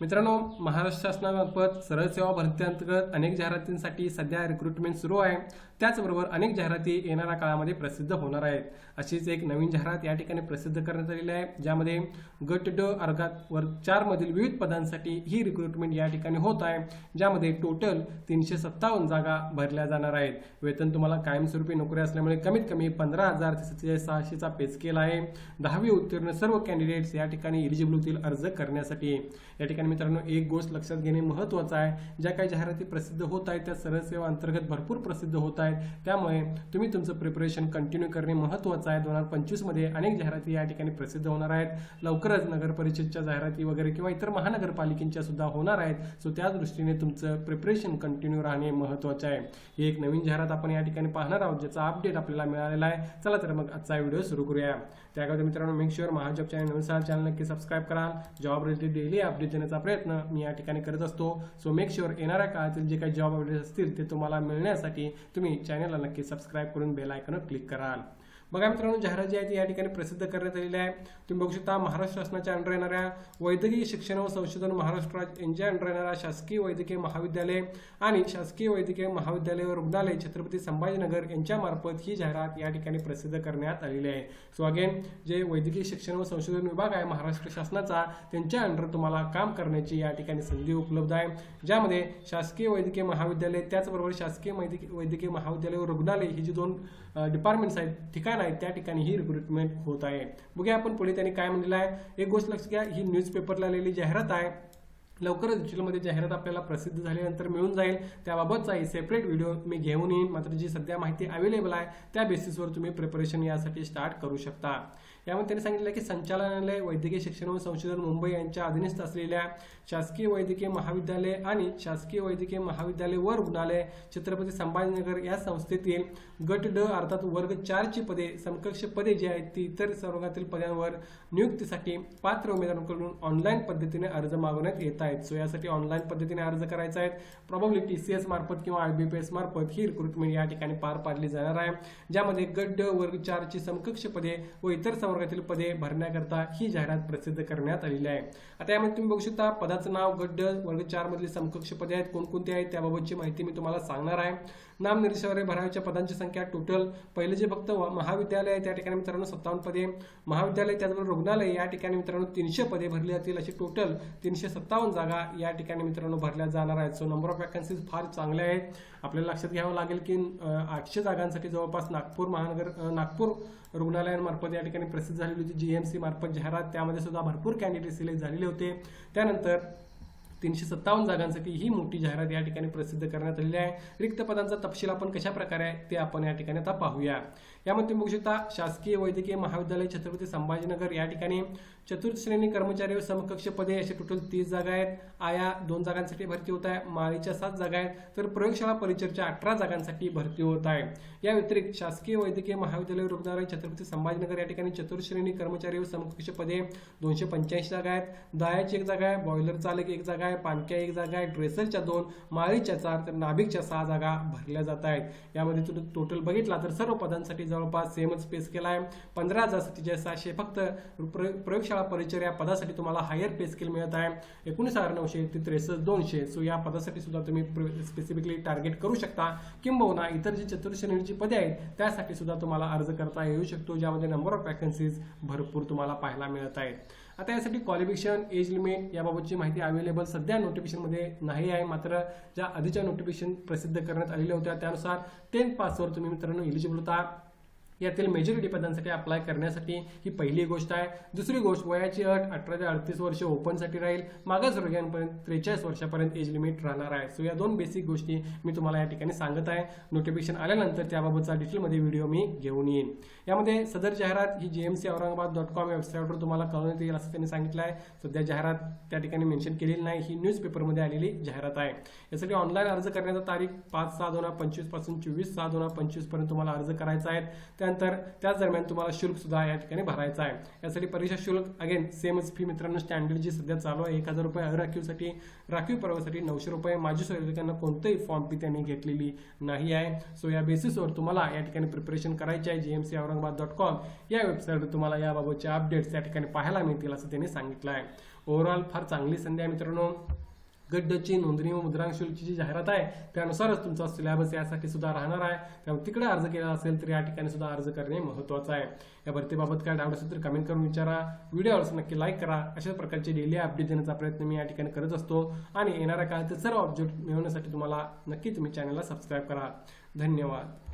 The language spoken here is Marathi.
मित्रांनो महाराष्ट्र शासनामार्फत सरळ सेवा भरतीअंतर्गत अनेक जाहिरातींसाठी सध्या रिक्रुटमेंट सुरू आहे. त्याचबरोबर अनेक जाहिराती येणाऱ्या काळामध्ये प्रसिद्ध होणार आहेत. अशीच एक नवीन जाहिरात या ठिकाणी प्रसिद्ध करण्यात आलेली आहे ज्यामध्ये गट ड अर्गात वर चार मधील विविध पदांसाठी ही रिक्रुटमेंट या ठिकाणी होत आहे ज्यामध्ये टोटल तीनशे सत्तावन्न जागा भरल्या जाणार आहेत. वेतन तुम्हाला कायमस्वरूपी नोकरी असल्यामुळे कमीत कमी पंधरा हजार ते सत्तेचाळीस सहाशेचा पे स्केल आहे. दहावी उत्तीर्ण सर्व कॅन्डिडेट्स या ठिकाणी एलिजिबल होतील अर्ज करण्यासाठी. या ठिकाणी मित्रांनो एक गोष्ट लक्षात घेणे महत्त्वाचं आहे ज्या काही जाहिराती प्रसिद्ध होत आहेत त्या सरळ सेवा अंतर्गत भरपूर प्रसिद्ध होत आहेत. त्यामुळे तुम्ही तुमचं प्रिपरेशन कंटिन्यू करणे महत्त्वाचं आहे. दोन हजार पंचवीसमध्ये अनेक जाहिराती या ठिकाणी प्रसिद्ध होणार आहेत. लवकरच नगर परिषदच्या जाहिराती वगैरे किंवा इतर महानगरपालिकेच्या सुद्धा होणार आहेत. सो त्या दृष्टीने तुमचं प्रिपरेशन कंटिन्यू राहणे महत्त्वाचं आहे. ही एक नवीन जाहिरात आपण या ठिकाणी पाहणार आहोत ज्याचा अपडेट आपल्याला मिळालेला आहे. चला तर मग आजचा व्हिडिओ सुरू करूया. त्याकरता मित्रांनो मेक शुअर महाजॉब चॅनल नवीन चॅनल नक्की सबस्क्राईब कराल. जॉब रिलेटेड डेली अपडेट देण्याचा प्रयत्न मी या ठिकाणी करत असतो. सो मेक शुअर येणाऱ्या काळातील जे काही जॉब अपडेट्स असतील ते तुम्हाला मिळण्यासाठी तुम्ही चॅनलला नक्की सबस्क्राईब करून बेल आयकॉनवर क्लिक कराल. बघा मित्रांनो जाहिरात जी आहे ती या ठिकाणी प्रसिद्ध करण्यात आलेली आहे तुम्ही बघू शकता महाराष्ट्र शासनाच्या अंडर येणाऱ्या वैद्यकीय शिक्षण व संशोधन महाराष्ट्र यांच्या अंडर येणाऱ्या शासकीय वैद्यकीय महाविद्यालय आणि शासकीय वैद्यकीय महाविद्यालय व रुग्णालय छत्रपती संभाजीनगर यांच्या मार्फत ही जाहिरात या ठिकाणी प्रसिद्ध करण्यात आलेली आहे. सो अगेन जे वैद्यकीय शिक्षण व संशोधन विभाग आहे महाराष्ट्र शासनाचा त्यांच्या अंडर तुम्हाला काम करण्याची या ठिकाणी संधी उपलब्ध आहे. ज्यामध्ये शासकीय वैद्यकीय महाविद्यालय त्याचबरोबर शासकीय वैद्यकीय वैद्यकीय महाविद्यालय व रुग्णालय ही जी दोन डिपार्टमेंट्स आहेत ठिकाण आहेत त्या ठिकाणी ही रिक्रुटमेंट होत आहे. बघूया आपण पुढे त्यांनी काय म्हणलेलं आहे. एक गोष्ट लक्ष घ्या ही न्यूजपेपरला आलेली जाहिरात आहे. लवकरच डिजिटलमध्ये जाहिरात आपल्याला प्रसिद्ध झाल्यानंतर मिळून जाईल. त्याबाबतचा एक सेपरेट व्हिडिओ मी घेऊन येईन. मात्र जी सध्या माहिती अवेलेबल आहे त्या बेसिसवर तुम्ही प्रिपरेशन यासाठी स्टार्ट करू शकता. यामध्ये त्यांनी सांगितलं की संचालनालय वैद्यकीय शिक्षण व संशोधन मुंबई यांच्या अधीनस्थ असलेल्या शासकीय वैद्यकीय महाविद्यालय आणि शासकीय वैद्यकीय महाविद्यालय व रुग्णालय छत्रपती संभाजीनगर या संस्थेतील गट ड अर्थात वर्ग चारची पदे समकक्ष पदे जी आहेत ती इतर संवर्गातील पदांवर नियुक्तीसाठी पात्र उमेदवारांकडून ऑनलाईन पद्धतीने अर्ज मागवण्यात येत आहेत. सो यासाठी ऑनलाईन पद्धतीने अर्ज करायचा आहे. प्रॉब्ली टी सी एस मार्फत किंवा आय बी पी एस मार्फत ही रिक्रुटमेंट या ठिकाणी पार पाडली जाणार आहे. ज्यामध्ये गट ड वर्ग चारची समकक्ष पदे व इतर संवर्गातील पदे भरण्याकरता ही जाहिरात प्रसिद्ध करण्यात आलेली आहे. आता यामध्ये तुम्ही बघू शकता पदाचं नाव गड्ड वर्ग चार मधली समकक्ष पदे आहेत. कोणकोणती आहेत त्याबाबतची माहिती मी तुम्हाला सांगणार आहे. नाम निर्देशावर भरायच्या पदांची संख्या टोटल पहिले जे फक्त महाविद्यालय आहे त्या ठिकाणी मित्रांनो सत्तावन्न पदे. महाविद्यालय त्याचबरोबर रुग्णालय या ठिकाणी मित्रांनो तीनशे पदे भरली जातील. अशी टोटल तीनशे सत्तावन्न जागा या ठिकाणी मित्रांनो भरल्या जाणार आहेत. सो नंबर ऑफ वॅकन्सीज फार चांगल्या आहेत. आपल्याला लक्षात घ्यावं लागेल की आठशे जागांसाठी जवळपास नागपूर महानगर नागपूर रुग्णालयांमार्फत या ठिकाणी प्रसिद्ध झालेली होती जी एम सी मार्फत जाहिरात. त्यामध्ये सुद्धा भरपूर कॅन्डिडेट सिलेक्ट झालेले होते. त्यानंतर तीनशे सत्तावन्न जागांसाठी ही मोठी जाहिरात या ठिकाणी प्रसिद्ध करण्यात आलेली आहे. रिक्त पदांचा तपशील आपण कशा प्रकारे आहे ते आपण या ठिकाणी आता पाहूया. यामध्ये तुम्ही बघू शकता शासकीय वैद्यकीय महाविद्यालय छत्रपती संभाजीनगर या ठिकाणी चतुर्थ श्रेणी कर्मचारी व समकक्ष पदे असे टोटल तीस जागा आहेत. आया दोन जागांसाठी भरती होत आहे. माळीच्या सात जागा आहेत. तर प्रयोगशाळा परिचरच्या अठरा जागांसाठी भरती होत आहे. या व्यतिरिक्त शासकीय वैद्यकीय महाविद्यालय रुग्णालय छत्रपती संभाजीनगर या ठिकाणी चतुर्श्रेणी कर्मचारी व समकक्ष पदे दोनशे पंच्याऐंशी जागा आहेत. दायाची एक जागा आहे. बॉयलर चालक एक जागा आहे. पाणक्या एक जागा आहे. ड्रेसरच्या दोन माळीच्या चार तर नाभिकच्या सहा जागा भरल्या जात आहेत. यामध्ये तुम्ही टोटल बघितला तर सर्व पदांसाठी जवळपास सेमच पे केला आहे पंधरा हजार सत्तेचाळीस सहाशे फक्त प्र- प्रयोगशाळा परिचर या पदासाठी तुम्हाला हायर पे स्केल मिळत आहे. एकोणीस हजार नऊशे ते त्रेसष्ट दोनशे. सो या पदासाठी सुद्धा तुम्ही स्पेसिफिकली टार्गेट करू शकता. किंबहुना इतर जी चतुर्श्रेणीची पदे आहेत त्यासाठी सुद्धा तुम्हाला अर्ज करता येऊ शकतो ज्यामध्ये नंबर ऑफ वॅकन्सीज भरपूर तुम्हाला पाहायला मिळत आहेत. आता यासाठी क्वालिफिकेशन एज लिमिट याबाबतची माहिती अवेलेबल सध्या नोटिफिकेशनमध्ये नाही आहे. मात्र ज्या आधीच्या नोटिफिकेशन प्रसिद्ध करण्यात आलेल्या होत्या त्यानुसार टेन पासवर तुम्ही मित्रांनो इलिजिबल होता. यातील मेजॉरिटी पदांसाठी अप्लाय करण्यासाठी ही पहिली गोष्ट आहे. दुसरी गोष्ट वयाची अट अठरा ते अडतीस वर्ष ओपनसाठी राहील. मागासवर्गीयांपर्यंत त्रेचाळीस वर्षापर्यंत एज लिमिट राहणार आहे. सो या दोन बेसिक गोष्टी मी तुम्हाला या ठिकाणी सांगत आहे. नोटिफिकेशन आल्यानंतर त्याबाबतचा डिटेलमध्ये व्हिडिओ मी घेऊन येईन. यामध्ये सदर जाहिरात ही G M C Aurangabad dot com वेबसाईटवर तुम्हाला कळवण्यात येईल असं त्यांनी सांगितलं आहे. सध्या जाहिरात त्या ठिकाणी मेन्शन केलेली नाही. ही न्यूजपेपरमध्ये आलेली जाहिरात आहे. यासाठी ऑनलाईन अर्ज करण्याचा तारीख पाच सहा दोन हजार पंचवीसपासून चोवीस सहा दोन हजार पंचवीसपर्यंत तुम्हाला अर्ज करायचा आहे. त्या त्यानंतर त्याच दरम्यान तुम्हाला शुल्क सुद्धा या ठिकाणी भरायचं आहे. यासाठी परीक्षा शुल्क अगेन सेमच फी मित्रांनो स्टँडर्ड जी सध्या चालू आहे एक हजार रुपये अराखीवसाठी राखीव पर्वासाठी नऊशे रुपये माजी सहयोगिकांना कोणतंही फॉर्म फी त्यांनी घेतलेली नाही आहे. सो या बेसिसवर तुम्हाला या ठिकाणी प्रिपरेशन करायची आहे जीएमसी औरंगाबाद डॉट कॉम या वेबसाईटवर तुम्हाला याबाबतचे अपडेट्स या ठिकाणी पाहायला मिळतील असं त्यांनी सांगितलं आहे. ओव्हरऑल फार चांगली संधी आहे मित्रांनो. गड्डची नोंदणी व मुद्रांक शुल्कची जी जाहिरात आहे. त्यानुसारच तुमचा सिलेबस यासाठी सुद्धा राहणार आहे. त्यामुळे तिकडे अर्ज केला असेल तर या ठिकाणी सुद्धा अर्ज करणे महत्त्वाचं आहे. या भरतीबाबत काय डाऊट असेल तर कमेंट करून विचारा. व्हिडिओ आवडस नक्की लाईक करा. अशाच प्रकारचे डेली अपडेट देण्याचा प्रयत्न मी या ठिकाणी करत असतो. आणि येणाऱ्या काळातील सर्व अपडेट मिळवण्यासाठी तुम्हाला नक्की तुम्ही चॅनलला सबस्क्राईब करा. धन्यवाद.